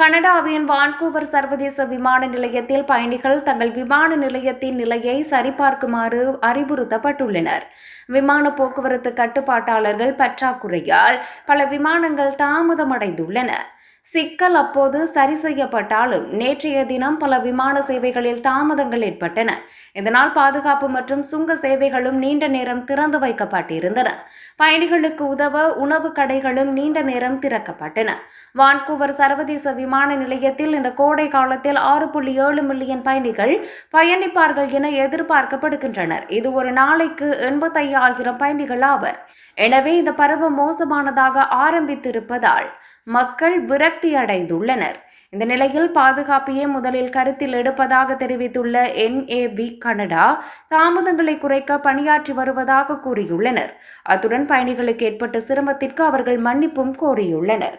கனடாவின் வான்கூவர் சர்வதேச விமான நிலையத்தில் பயணிகள் தங்கள் விமான நிலையத்தின் நிலையை சரிபார்க்குமாறு அறிவுறுத்தப்பட்டுள்ளனர். விமான போக்குவரத்து கட்டுப்பாட்டாளர்கள் பற்றாக்குறையால் பல விமானங்கள் தாமதமடைந்துள்ளன. சிக்கல் அப்போது சரி செய்யப்பட்டாலும் நேற்றைய தினம் பல விமான சேவைகளில் தாமதங்கள் ஏற்பட்டன. இதனால் பாதுகாப்பு மற்றும் சுங்க சேவைகளும் நீண்ட நேரம் திறந்து வைக்கப்பட்டிருந்தன. பயணிகளுக்கு உதவ உணவு கடைகளும் நீண்ட நேரம் திறக்கப்பட்டன. வான்கூவர் சர்வதேச விமான நிலையத்தில் இந்த கோடை காலத்தில் ஆறு புள்ளி ஏழு மில்லியன் பயணிகள் பயணிப்பார்கள் என எதிர்பார்க்கப்படுகின்றனர். இது ஒரு நாளைக்கு எண்பத்தையாயிரம் பயணிகள் ஆவர். எனவே இந்த பருவம் மோசமானதாக ஆரம்பித்திருப்பதால் மக்கள் விரக்தி அடைந்துள்ளனர். இந்த நிலையில் பாதுகாப்பையே முதலில் கருத்தில் எடுப்பதாக தெரிவித்துள்ள என்ஏபி கனடா தாமதங்களை குறைக்க பணியாற்றி வருவதாக கூறியுள்ளனர். அத்துடன் பயணிகளுக்கு ஏற்பட்ட சிரமத்திற்கு அவர்கள் மன்னிப்பும் கோரியுள்ளனர்.